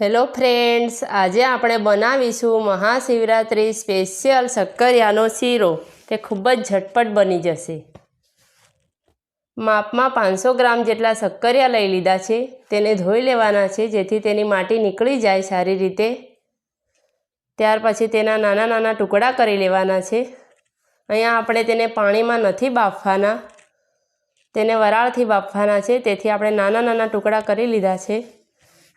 Hello friends, આજે આપણે બનાવીશું મહાશિવરાત્રિ સ્પેશિયલ શક્કરિયાનો શીરો. તે ખૂબ જ ઝટપટ બની જશે. માપમાં પાંચસો ગ્રામ જેટલા શક્કરિયા લઈ લીધા છે. તેને ધોઈ લેવાના છે, જેથી તેની માટી નીકળી જાય સારી રીતે. ત્યાર પછી તેના નાના નાના ટુકડા કરી લેવાના છે. અહીંયા આપણે તેને પાણીમાં નથી બાફવાના. તેને વરાળથી બાફવાના છે, તેથી આપણે નાના નાના ટુકડા કરી લીધા છે.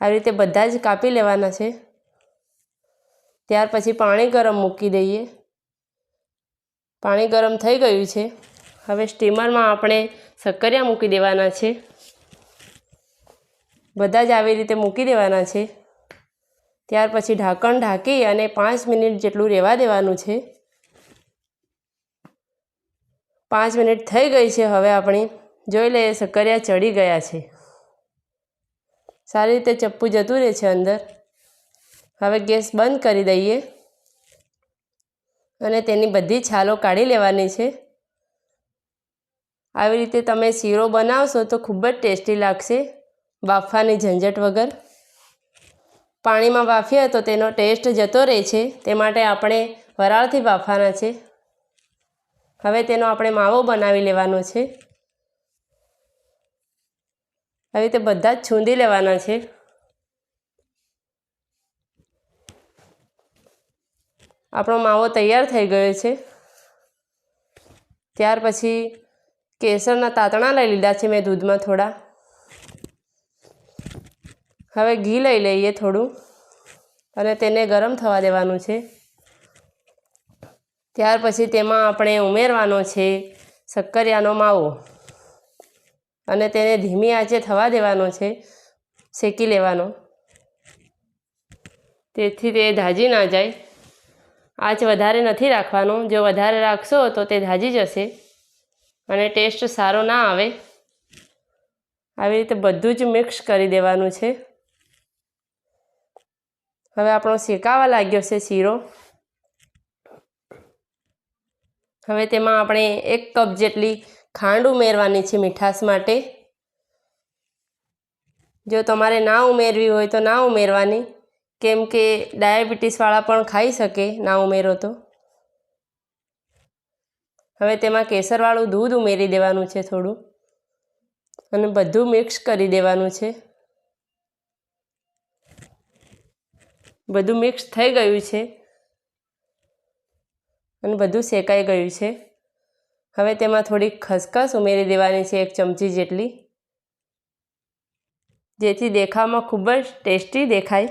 આવી રીતે બધા જ કાપી લેવાના છે. ત્યાર પછી પાણી ગરમ મૂકી દઈએ. પાણી ગરમ થઈ ગયું છે. હવે સ્ટીમરમાં આપણે સક્કરિયા મૂકી દેવાના છે. બધા જ આવી રીતે મૂકી દેવાના છે. ત્યાર પછી ઢાંકણ ઢાંકી અને પાંચ મિનિટ જેટલું રહેવા દેવાનું છે. પાંચ મિનિટ થઈ ગઈ છે હવે આપણી. જોઈ લઈએ સક્કરિયા ચડી ગયા છે. સારી રીતે ચપ્પુ જતું રહે છે અંદર. હવે ગેસ બંધ કરી દઈએ. અને તેની બધી છાલો કાઢી લેવાની છે. આવી રીતે તમે શીરો બનાવશો તો ખૂબ જ ટેસ્ટી લાગશે બાફવાની ઝંઝટ વગર. પાણીમાં બાફીએ તો તેનો ટેસ્ટ જતો રહે છે. તે માટે આપણે વરાળથી બાફવાના છે. હવે તેનો આપણે માવો બનાવી લેવાનો છે. આવી રીતે બધા જ છૂંદી લેવાના છે. આપણો માવો તૈયાર થઈ ગયો છે. ત્યાર પછી કેસરના તાતણા લઈ લીધા છે મેં દૂધમાં થોડા. હવે ઘી લઈ લઈએ થોડું અને તેને ગરમ થવા દેવાનું છે. ત્યાર પછી તેમાં આપણે ઉમેરવાનો છે શક્કરિયાનો માવો. અને તેને ધીમી આંચે થવા દેવાનો છે, શેકી લેવાનો. તેથી તે ધાજી ના જાય. આંચ વધારે નથી રાખવાનો. જો વધારે રાખશો તો તે ધાજી જશે અને ટેસ્ટ સારો ના આવે. આવી રીતે બધું જ મિક્સ કરી દેવાનું છે. હવે આપણો શેકાવા લાગ્યો છે શીરો. હવે તેમાં આપણે એક કપ જેટલી ખાંડ ઉમેરવાની છે મીઠાશ માટે. જો તમારે ના ઉમેરવી હોય તો ના ઉમેરવાની. કેમ કે ડાયાબિટીસવાળા પણ ખાઈ શકે ના ઉમેરો તો. હવે તેમાં કેસરવાળું દૂધ ઉમેરી દેવાનું છે થોડું. અને બધું મિક્સ કરી દેવાનું છે. બધું મિક્સ થઈ ગયું છે. અને બધું શેકાઈ ગયું છે. હવે તેમાં થોડી ખસખસ ઉમેરી દેવાની છે એક ચમચી જેટલી. જેથી દેખાવમાં ખૂબ જ ટેસ્ટી દેખાય.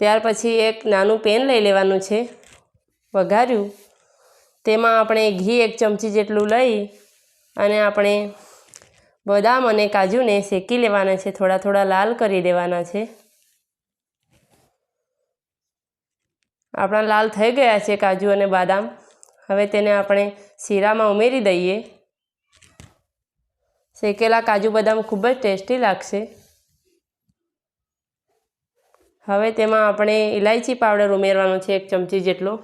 ત્યાર પછી એક નાનું પેન લઈ લેવાનું છે વઘાર્યું. તેમાં આપણે ઘી એક ચમચી જેટલું લઈ અને આપણે બદામ અને કાજુને શેકી લેવાના છે. થોડા થોડા લાલ કરી દેવાના છે. આપણા લાલ થઈ ગયા છે કાજુ અને બાદામ. હવે તેને આપણે શીરામાં ઉમેરી દઈએ. શેકેલા કાજુ બદામ ખૂબ જ ટેસ્ટી લાગશે. હવે તેમાં આપણે ઇલાયચી પાવડર ઉમેરવાનો છે એક ચમચી જેટલો.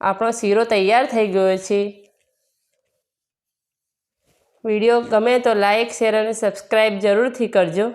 આપણો શીરો તૈયાર થઈ ગયો છે. વીડિયો ગમે તો લાઇક શેર અને સબસ્ક્રાઈબ જરૂરથી કરજો.